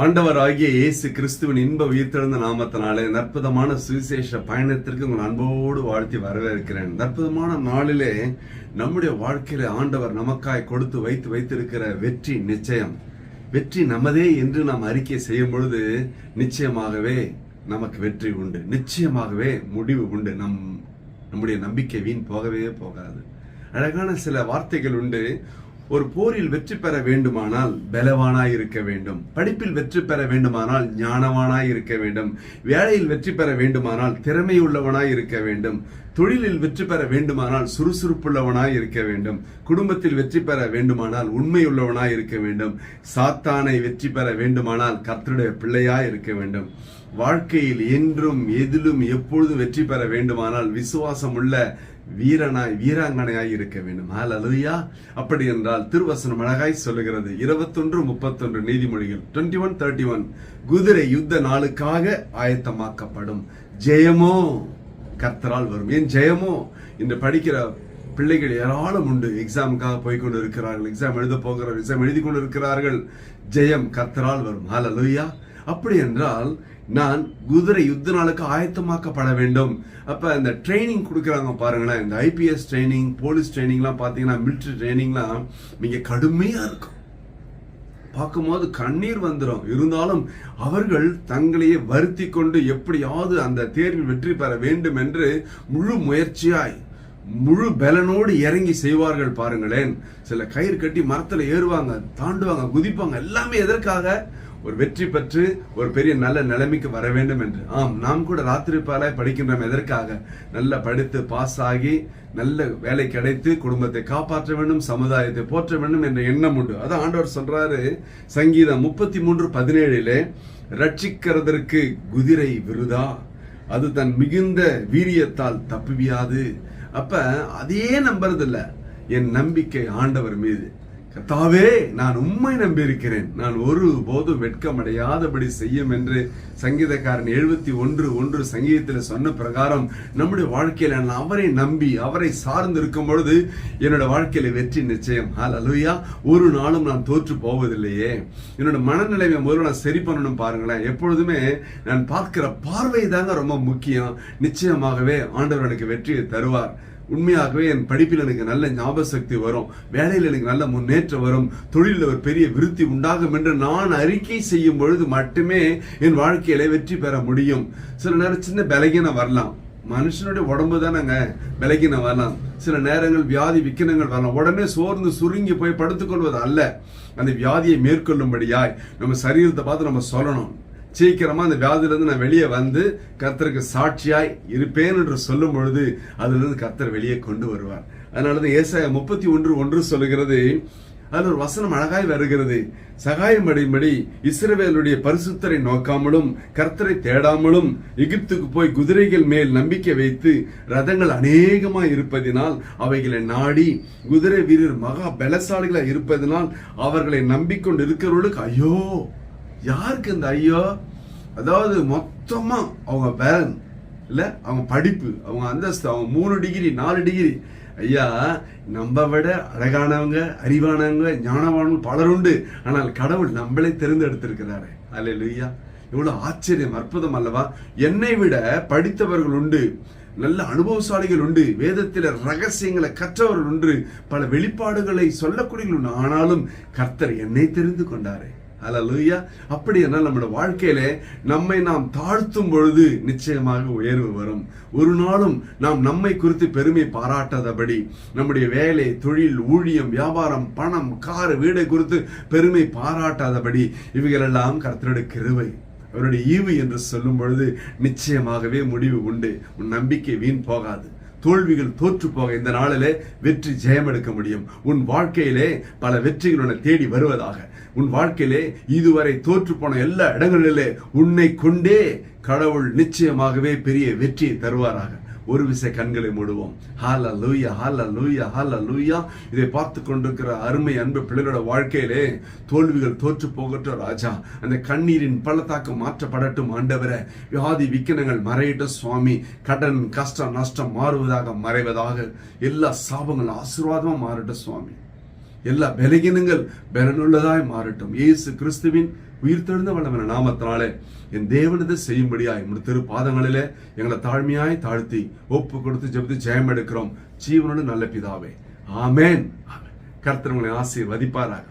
ஆண்டவர் ஆகிய இயேசு கிறிஸ்துவின் இன்ப உயிர்த்தெழுந்த நாமத்தினாலே நற்புதமான சுவிசேஷ பயணத்திற்கு உங்கள் அன்போடு வாழ்த்தி வரவேற்கிறேன். நற்புதமான நாளிலே நம்முடைய வாழ்க்கையில ஆண்டவர் நமக்காய் கொடுத்து வைத்து வைத்திருக்கிற வெற்றி நிச்சயம். வெற்றி நமதே என்று நாம் அறிக்கை செய்யும் பொழுது நிச்சயமாகவே நமக்கு வெற்றி உண்டு. நிச்சயமாகவே முடிவு உண்டு. நம் நம்முடைய நம்பிக்கை வீண் போகவே போகாது. அழகான சில வார்த்தைகள் உண்டு. ஒரு போரில் வெற்றி பெற வேண்டுமானால் பலவானாய் இருக்க வேண்டும். படிப்பில் வெற்றி பெற வேண்டுமானால் ஞானவானாய் இருக்க வேண்டும். வேலையில் வெற்றி பெற வேண்டுமானால் திறமையுள்ளவனாய் இருக்க வேண்டும். தொழிலில் வெற்றி பெற வேண்டுமானால் சுறுசுறுப்புள்ளவனாய் இருக்க வேண்டும். குடும்பத்தில் வெற்றி பெற வேண்டுமானால் உண்மையுள்ளவனாய் இருக்க வேண்டும். சாத்தானை வெற்றி பெற வேண்டுமானால் கர்த்தருடைய பிள்ளையாய் இருக்க வேண்டும். வாழ்க்கையில் என்றும் எதிலும் எப்பொழுதும் வெற்றி பெற வேண்டுமானால் விசுவாசம் உள்ள வீரனாய் வீராங்கனையாய் இருக்க வேண்டும். ஹalleluya அப்படி என்றால் திருவசனம் அழகாய் சொல்லுகிறது. இருபத்தொன்று முப்பத்தொன்று நீதிமொழிகள் டுவெண்ட்டி ஒன் தேர்ட்டி ஒன் குதிரை யுத்த நாளுக்காக ஆயத்தமாக்கப்படும். ஜெயமோ கர்த்தரால் வரும். ஏன் ஜெயமோ? இன்று படிக்கிற பிள்ளைகள் ஏராளம் உண்டு. எக்ஸாமுக்காக போய் கொண்டு இருக்கிறார்கள் எக்ஸாம் எழுத போகிறார் எக்ஸாம் எழுதி கொண்டு இருக்கிறார்கள் ஜெயம் கர்த்தரால் வரும். ஹalleluya அப்படி என்றால் நான் குதிரை யுத்த நாளுக்கு ஆயத்தமாக்கப்பட வேண்டும். அப்ப இந்த ட்ரைனிங் கொடுக்குறாங்க பாருங்களேன். இந்த ஐபிஎஸ் ட்ரைனிங் போலீஸ் ட்ரைனிங்லாம் பார்த்தீங்கன்னா மிலிட்ரி ட்ரைனிங்லாம் மிக கடுமையா இருக்கும். பார்க்கும்போது கண்ணீர் வந்துடும் இருந்தாலும் அவர்கள் தங்களையே வருத்தி கொண்டு எப்படியாவது அந்த தேர்வில் வெற்றி பெற வேண்டும் என்று முழு முயற்சியாய் முழு பலனோடு இறங்கி செய்வார்கள் பாருங்களேன். சில கயிறு கட்டி மரத்துல ஏறுவாங்க தாண்டுவாங்க குதிப்பாங்க. எல்லாமே எதற்காக? ஒரு வெற்றி பெற்று ஒரு பெரிய நல்ல நிலைமைக்கு வர வேண்டும் என்று. ஆம் நாம் கூட ராத்திரி பால படிக்கின்றோம் எதற்காக? நல்ல படித்து பாஸ் ஆகி நல்ல வேலை கிடைத்து குடும்பத்தை காப்பாற்ற வேண்டும் சமுதாயத்தை போற்ற வேண்டும் என்ற எண்ணம் உண்டு. அதான் ஆண்டவர் சொல்றாரு சங்கீதம் முப்பத்தி மூன்று பதினேழிலே ரட்சிக்கிறதற்கு குதிரை விருதா? அது தன் மிகுந்த வீரியத்தால் தப்புவியாது. அப்ப அதே நம்புறதில்லை என் நம்பிக்கை ஆண்டவர் மீது. கத்தாவே நான் உண்மை நம்பியிருக்கிறேன். நான் ஒரு போதும் வெட்கமடையாதபடி செய்யும் என்று சங்கீதக்காரன் எழுபத்தி ஒன்று ஒன்று சங்கீதத்தில் சொன்ன பிரகாரம் நம்முடைய வாழ்க்கையில் நான் அவரை நம்பி அவரை சார்ந்து இருக்கும் பொழுது என்னோட வாழ்க்கையில வெற்றி நிச்சயம். அலுவயா ஒரு நாளும் நான் தோற்று போவதில்லையே. என்னோட மனநிலைமை முதல்ல நான் சரி பண்ணணும் பாருங்களேன். எப்பொழுதுமே நான் பார்க்கிற பார்வை தாங்க ரொம்ப முக்கியம். நிச்சயமாகவே ஆண்டவர் எனக்கு வெற்றியை தருவார். உண்மையாகவே என் படிப்பில் எனக்கு நல்ல ஞாபக சக்தி வரும். வேலையில் எனக்கு நல்ல முன்னேற்றம் வரும். தொழிலில் ஒரு பெரிய விருத்தி உண்டாகும் என்று நான் அறிக்கை செய்யும் பொழுது மட்டுமே என் வாழ்க்கையில வெற்றி பெற முடியும். சில நேரம் சின்ன பலகீனம் வரலாம். மனுஷனுடைய உடம்பு தானேங்க. விலகின வரலாம். சில நேரங்கள் வியாதி விக்கினங்கள் வரலாம். உடனே சோர்ந்து சுருங்கி போய் படுத்துக்கொள்வது அல்ல. அந்த வியாதியை மேற்கொள்ளும்படியாய் நம்ம சரீரத்தை பார்த்து நம்ம சொல்லணும். சீக்கிரமா அந்த வியாதியிலேருந்து நான் வெளியே வந்து கர்த்தருக்கு சாட்சியாய் இருப்பேன் என்று சொல்லும் பொழுது அதுலேருந்து கர்த்தர் வெளியே கொண்டு வருவார். அதனால தான் ஏசாய முப்பத்தி ஒன்று ஒன்று சொல்லுகிறது அதில் ஒரு வசனம் அழகாய் வருகிறது. சகாயம் அடையும்படி இஸ்ரவேலுடைய பரிசுத்தரை நோக்காமலும் கர்த்தரை தேடாமலும் எகிப்துக்கு போய் குதிரைகள் மேல் நம்பிக்கை வைத்து ரதங்கள் அநேகமாய் இருப்பதினால் அவைகளை நாடி குதிரை வீரர் மகா பலசாலிகளாக இருப்பதினால் அவர்களை நம்பிக்கொண்டு இருக்கிறவர்களுக்கு ஐயோ! யாருக்கு இந்த ஐயோ? அதாவது மொத்தமாக அவங்க பேலன் இல்லை? அவங்க படிப்பு அவங்க அந்தஸ்து அவங்க மூணு டிகிரி நாலு டிகிரி ஐயா நம்ம விட அழகானவங்க அறிவானவங்க ஞானவானவங்க பலர் உண்டு. ஆனால் கடவுள் நம்மளே தேர்ந்தெடுத்திருக்கிறாரு. அல்ல லுய்யா எவ்வளோ ஆச்சரியம் அற்புதம் அல்லவா? என்னை விட படித்தவர்கள் உண்டு. நல்ல அனுபவசாலிகள் உண்டு. வேதத்தில் ரகசியங்களை கற்றவர்கள் உண்டு. பல வெளிப்பாடுகளை சொல்லக்கூடியவர்கள் உண்டு. ஆனாலும் கர்த்தர் என்னை தெரிந்து கொண்டாரே. அல்ல அப்படி என்றால் நம்மளோட வாழ்க்கையில நம்மை நாம் தாழ்த்தும் பொழுது நிச்சயமாக உயர்வு வரும். ஒரு நாளும் நாம் நம்மை குறித்து பெருமை பாராட்டாதபடி நம்முடைய வேலை தொழில் ஊழியம் வியாபாரம் பணம் கார் வீடை குறித்து பெருமை பாராட்டாதபடி இவைகளெல்லாம் கர்த்தருடைய கிருவை அவருடைய ஈவு என்று சொல்லும் பொழுது நிச்சயமாகவே முடிவு உண்டு. உன் நம்பிக்கை வீண் போகாது. தோல்விகள் தோற்று போக இந்த நாளிலே வெற்றி ஜெயம் எடுக்க முடியும். உன் வாழ்க்கையிலே பல வெற்றிகள் உன்னை தேடி வருவதாக. உன் வாழ்க்கையிலே இதுவரை தோற்று போன எல்லா இடங்களிலே உன்னை கொண்டே கடவுள் நிச்சயமாகவே பெரிய வெற்றியை தருவாராக. ஒரு விசை கண்களை மூடுவோம். ஹால லூயா ஹால லூயா ஹால லூயா இதை பார்த்து கொண்டிருக்கிற அருமை அன்பு பிள்ளைகளோட வாழ்க்கையிலே தோல்விகள் தோற்று போகட்டும் ராஜா. அந்த கண்ணீரின் பள்ளத்தாக்கம் மாற்றப்படட்டும் ஆண்டவர. வியாதி விக்கினங்கள் மறையட்டும் சுவாமி. கடன் கஷ்டம் நஷ்டம் மாறுவதாக மறைவதாக. எல்லா சாபங்களும் ஆசீர்வாதமாக மாறட்டும் சுவாமி. எல்லா பலகீனங்கள் பலனுள்ளதாய் மாறட்டும். இயேசு கிறிஸ்துவின் உயிர்த்தெழுந்த வல்லவன நாமத்தினாலே என் தேவனது செய்யும்படியாய் உம்முடைய திரு பாதங்களிலே எங்களை தாழ்மையாய் தாழ்த்தி ஒப்பு கொடுத்து ஜெபித்து ஜெயம் எடுக்கிறோம். ஜீவனோடு நல்ல பிதாவே. ஆமேன். ஆமென். கர்த்தர் உங்களை ஆசீர்வதிப்பாராக.